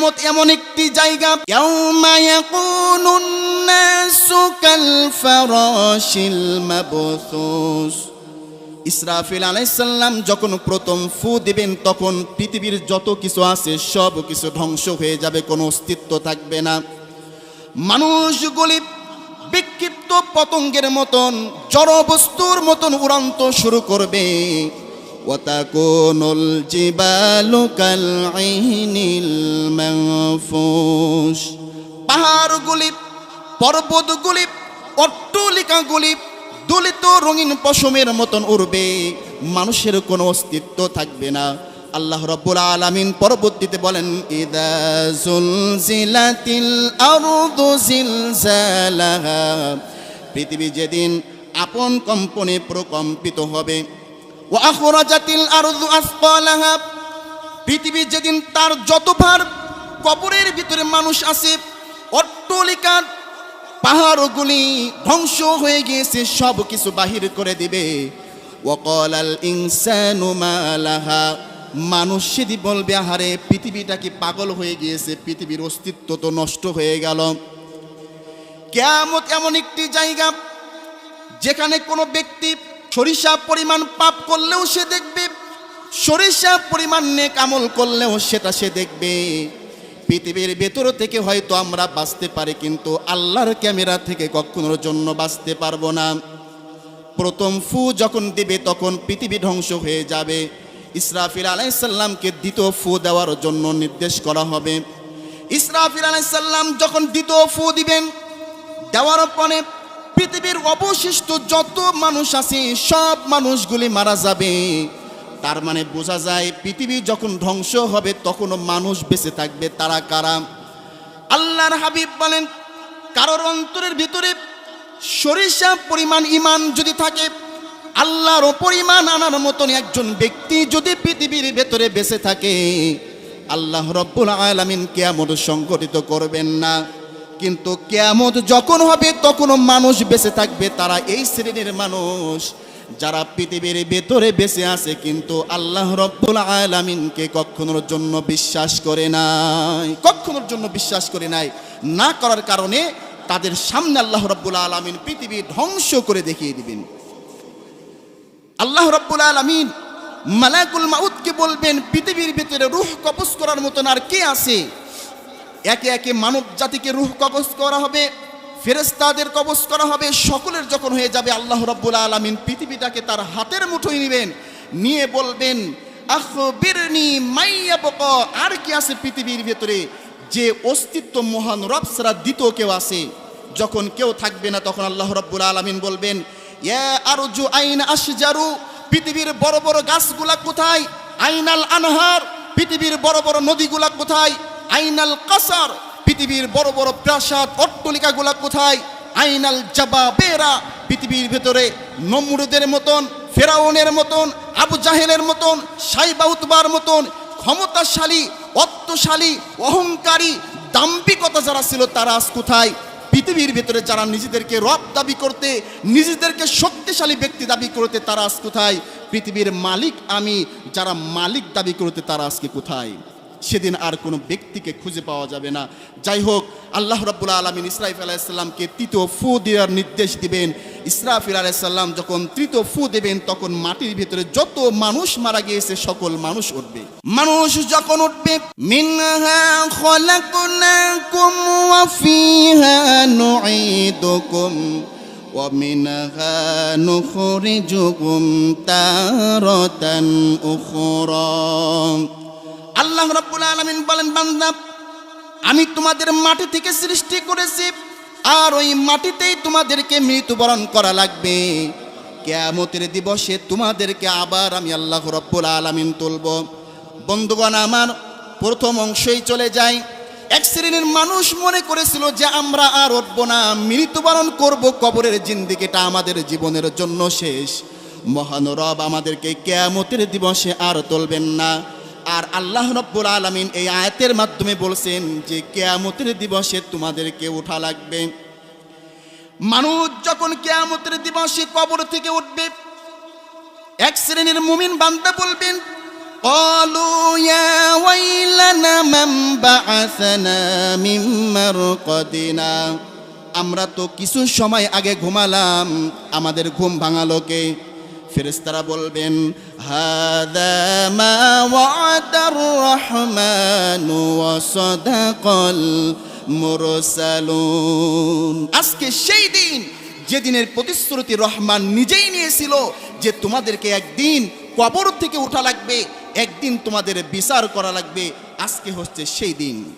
কেয়ামত এমন একটি জায়গা। ইসরাফিল আলাইসাল্লাম যখন প্রথম ফু দিবেন, তখন পৃথিবীর যত কিছু আছে, সব কিছু ধ্বংস হয়ে যাবে, কোনো অস্তিত্ব থাকবে না। মানুষগুলি বিক্ষিপ্ত পতঙ্গের মতন, জড় বস্তুর মতন উড়ন্ত শুরু করবে। জিবালু কাল আইনিল মানফুস পাহাড়গুলি, পর্বতগুলি, অট্টলিকাগুলি দলিত রঙিন পশমের মতন উড়বে। মানুষের কোনো অস্তিত্ব থাকবে না। আল্লাহ রব্বুল আলামিন পরবর্তীতে বলেন, ইদা জুলজিলাতিল আরদু পৃথিবী যেদিন আপন কম্পনে প্রকম্পিত হবে পৃথিবী যেদিন তার যত ভার কবরের ভিতরে মানুষ আছে, অট্টলিকার পাহাড়গুলি ধ্বংস হয়ে গিয়েছে সব কিছু বাহির করে দিবে। ওয়াকাল আল মালাহা মানুষ সেদি বলবে, আহারে, পৃথিবীটা কি পাগল হয়ে গিয়েছে, পৃথিবীর অস্তিত্ব তো নষ্ট হয়ে গেল। কেয়ামত এমন একটি জায়গা যেখানে কোনো ব্যক্তি সরিষা পরিমাণ পাপ করলেও সে দেখবে, সরিষা পরিমাণ নেক আমল করলেও সেটা সে দেখবে। পৃথিবীর ভেতর থেকে হয়তো আমরা বাঁচতে পারি, কিন্তু আল্লাহর ক্যামেরা থেকে কখনোর জন্য বাঁচতে পারব না। প্রথম ফু যখন দিবে, তখন পৃথিবী ধ্বংস হয়ে যাবে। ইসরাফিল আলাইসাল্লামকে দ্বিতীয় ফু দেওয়ার জন্য নির্দেশ করা হবে। ইসরাফিল আলাইসাল্লাম যখন দ্বিতীয় ফু দিবেন, দেওয়ার পরে পৃথিবীর অবশিষ্ট যত মানুষ আছে, সব মানুষগুলি মারা যাবে। তার মানে বোঝা যায়, পৃথিবী যখন ধ্বংস হবে, তখনও মানুষ বেঁচে থাকবে। তারা কারা? আল্লাহর হাবিব বলেন, কারোর অন্তরের ভিতরে সরিষা পরিমাণ ইমান যদি থাকে, আল্লাহর পরিমাণ আনার মতন একজন ব্যক্তি যদি পৃথিবীর ভেতরে বেঁচে থাকে, আল্লাহ রব্বুল আলামিন কেয়ামত সংগঠিত করবেন না। কিন্তু কেয়ামত যখন হবে, তখনও মানুষ বেঁচে থাকবে, তারা এই শ্রেণির মানুষ। যারা পৃথিবীর ভেতরে বেঁচে আছে, কিন্তু আল্লাহ রব্বুল আলামিনকে কখনোর জন্য বিশ্বাস করে নাই। কখনোর জন্য বিশ্বাস করে নাই। না করার কারণে তাদের সামনে আল্লাহ রব্বুল আলামিন পৃথিবী ধ্বংস করে দেখিয়ে দিবেন। আল্লাহ রব্বুল আলামিন মালাকুল মাউদকে বলবেন, পৃথিবীর ভেতরে রুহ কবজ করার মতন আর কে আছে? একে একে মানব জাতিকে রুহ কবজ করা হবে ফেরেস্তাদের কবজ করা হবে, সকলের যখন হয়ে যাবে আল্লাহ রব্বুল আলমিন পৃথিবীটাকে তার হাতের মুঠোয় নেবেন, নিয়ে বলবেন মাইয়া আর কি আছে পৃথিবীর ভেতরে? যে অস্তিত্ব মহান রব ছাড়া দ্বিতীয় কেউ আছে। যখন কেউ থাকবে না, তখন আল্লাহ রব্বুল আলমিন বলবেন, ইয়া আরজু আইন আশজারু পৃথিবীর বড় বড় গাছগুলা কোথায়? আইনাল আনহার, পৃথিবীর বড় বড় নদীগুলা কোথায়? আইনাল কাসার, পৃথিবীর বড় বড় প্রাসাদ অট্টলিকাগুলা কোথায়? আইনাল জাবা বেরা, পৃথিবীর ভেতরে নমরুদের মতন, ফেরাউনের মতন, আবু জাহেলের মতন, সাইবা উতবার মতন ক্ষমতাশালী অত্তশালী অহংকারী দাম্পিকতা যারা ছিল তারা আজ কোথায়? পৃথিবীর ভেতরে যারা নিজেদেরকে রব দাবি করতে, নিজেদেরকে শক্তিশালী ব্যক্তি দাবি করতে তারা আজ কোথায়? পৃথিবীর মালিক আমি, যারা মালিক দাবি করতে তারা আজকে কোথায়? সেদিন আর কোনো ব্যক্তিকে খুঁজে পাওয়া যাবে না যাই হোক আল্লাহ রাব্বুল আলমিন ইসরাফিল আলাইসাল্লামকে তৃতীয় ফু দেওয়ার নির্দেশ দিবেন ইসরাফিল আলাইসাল্লাম যখন তৃতীয় ফু দেবেন তখন মাটির ভিতরে যত মানুষ মারা গিয়েছে সকল মানুষ উঠবে মানুষ যখন উঠবে মিনহা খলাকনাকুম ওয়া ফিহা নুঈদুকুম ومنها نخرجكم تارة أخرى আল্লাহ রাব্বুল আলামিন বলেন, বান্দা, আমি তোমাদের মাটি থেকে সৃষ্টি করেছি, আর ওই মাটিতেই তোমাদেরকে মৃত্যুবরণ করা লাগবে। কেয়ামতের দিবসে তোমাদেরকে আবার আমি আল্লাহ রব্বুল আলামিন তুলব। বন্ধুগণ, আমার প্রথম অংশই চলে যায় এক শ্রেণির মানুষ মনে করেছিল যে আমরা আর উঠব না, মৃত্যুবরণ করব কবরের জিন্দিগিটা আমাদের জীবনের জন্য শেষ। মহান রব আমাদেরকে কেয়ামতের দিবসে আর তুলবেন না। আর আল্লাহ রব্বুল আলমিন এই আয়াতের মাধ্যমে বলছেন যে কেয়ামতের দিবসে তোমাদেরকে ওঠা লাগবে মানুষ যখন কেয়ামতের দিবসে কবর থেকে উঠবে এক শ্রেণীর মুমিন বান্দা বলবেন قالوا يا ويلنا من بعثنا من مرقدنا আমরা তো কিছু সময় আগে ঘুমালাম আমাদের ঘুম ভাঙালো কে ফেরেশতারা বলবেন রহমান আজকে সেই দিন যেদিনের প্রতিশ্রুতি রহমান নিজেই নিয়েছিল যে তোমাদেরকে একদিন কবর থেকে ওঠা লাগবে, একদিন তোমাদের বিচার করা লাগবে, আজকে হচ্ছে সেই দিন।